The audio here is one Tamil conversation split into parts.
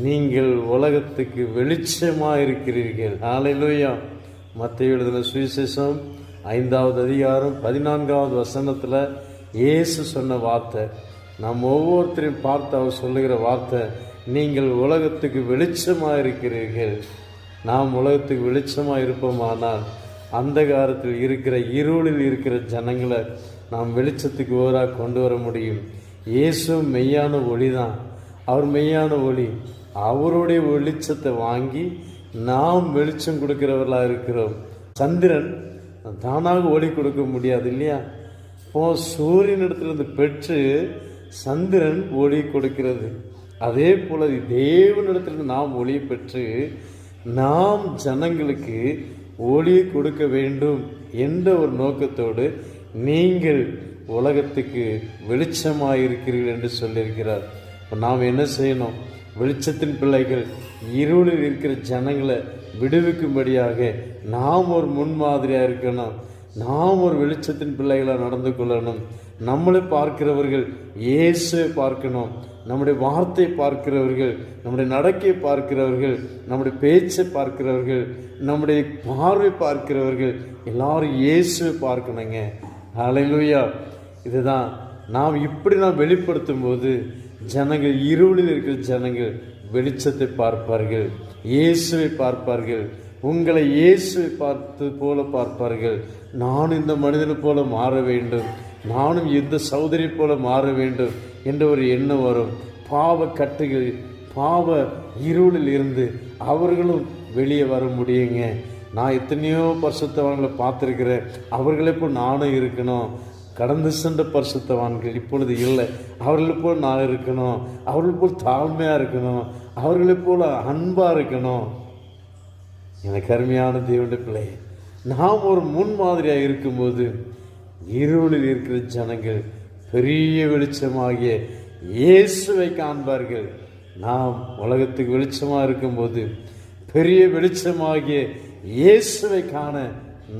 நீங்கள் உலகத்துக்கு வெளிச்சமாக இருக்கிறீர்கள் ஆலையிலூயா மற்ற எழுதின சுவிசேஷம் ஐந்தாவது அதிகாரம் பதினான்காவது வசனத்தில் இயேசு சொன்ன வார்த்தை. நாம் ஒவ்வொருத்தரையும் பார்த்து அவர் சொல்லுகிற வார்த்தை நீங்கள் உலகத்துக்கு வெளிச்சமாக இருக்கிறீர்கள் நாம் உலகத்துக்கு வெளிச்சமாக இருப்போமானால் அந்தகாரத்தில் இருக்கிற இருளில் இருக்கிற ஜனங்களை நாம் வெளிச்சத்துக்கு ஓராக கொண்டு வர முடியும். இயேசு மெய்யான ஒளி தான் அவர் மெய்யான ஒளி. அவருடைய வெளிச்சத்தை வாங்கி நாம் வெளிச்சம் கொடுக்கிறவர்களாக இருக்கிறோம். சந்திரன் தானாக ஒளி கொடுக்க முடியாது இல்லையா? இப்போ சூரியனிடத்திலிருந்து பெற்று சந்திரன் ஒளி கொடுக்கிறது. அதே போல தேவனிடத்திலிருந்து நாம் ஒளி பெற்று நாம் ஜனங்களுக்கு ஒளி கொடுக்க வேண்டும் என்ற ஒரு நோக்கத்தோடு நீங்கள் உலகத்துக்கு வெளிச்சமாக இருக்கிறீர்கள் என்று சொல்லியிருக்கிறார். இப்போ நாம் என்ன செய்யணும்? வெளிச்சத்தின் பிள்ளைகள் இருளில் இருக்கிற ஜனங்களை விடுவிக்கும்படியாக நாம் ஒரு முன்மாதிரியாக இருக்கணும். நாம் ஒரு வெளிச்சத்தின் பிள்ளைகளாக நடந்து கொள்ளணும். நம்மளை பார்க்கிறவர்கள் இயேசுவை பார்க்கணும். நம்முடைய வார்த்தை பார்க்கிறவர்கள் நம்முடைய நடக்கையை பார்க்கிறவர்கள் நம்முடைய பேச்சை பார்க்கிறவர்கள் நம்முடைய பார்வை பார்க்கிறவர்கள் எல்லாரும் இயேசுவை பார்க்கணுங்க. அலையிலுயா இதுதான். நாம் இப்படி நாம் வெளிப்படுத்தும் போது ஜனங்கள் இருளில் இருக்கிற ஜனங்கள் வெளிச்சத்தை பார்ப்பார்கள் இயேசுவை பார்ப்பார்கள் உங்களை இயேசுவை பார்த்து போல பார்ப்பார்கள். நான் இந்த மனிதனை போல மாற வேண்டும் நானும் இந்த சௌதரி போல மாற வேண்டும் என்ற ஒரு எண்ணம் வரும். பாவ கட்டுகள் பாவ இருளில் இருந்து அவர்களும் வெளியே வர முடியுங்க. நான் எத்தனையோ பரிசுத்தவான்களை பார்த்துருக்கிறேன். அவர்களை இப்போ நானும் இருக்கணும். கடந்து சென்ற பரிசுத்தவான்கள் இப்பொழுது இல்லை. அவர்களை போல் நான் இருக்கணும். அவர்களை போல் தாழ்மையாக இருக்கணும். அவர்களை போல் அன்பாக இருக்கணும். எனக்கு அருமையான தேவனுடைய பிள்ளை நாம் ஒரு முன்மாதிரியாக இருக்கும்போது இருளில் இருக்கிற ஜனங்கள் பெரிய வெளிச்சமாகிய இயேசுவை காண்பார்கள். நாம் உலகத்துக்கு வெளிச்சமாக இருக்கும்போது பெரிய வெளிச்சமாகிய இயேசுவை காண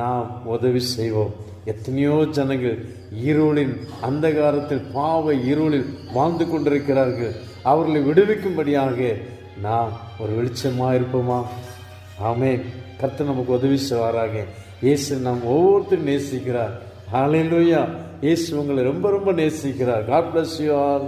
நாம் உதவி செய்வோம். எத்தனையோ ஜனங்கள் இருளின் அந்தகாரத்தில் பாவ இருளில் வாழ்ந்து கொண்டிருக்கிறார்கள். அவர்களை விடுவிக்கும்படியாக நாம் ஒரு வெளிச்சமாக இருப்போமா? ஆமே கர்த்தர் நமக்கு உதவி செய்வாராக. இயேசு நாம் ஒவ்வொருத்தரும் நேசிக்கிறார். ஹalleluya இயேசு உங்களை ரொம்ப ரொம்ப நேசிக்கிறார். God bless you are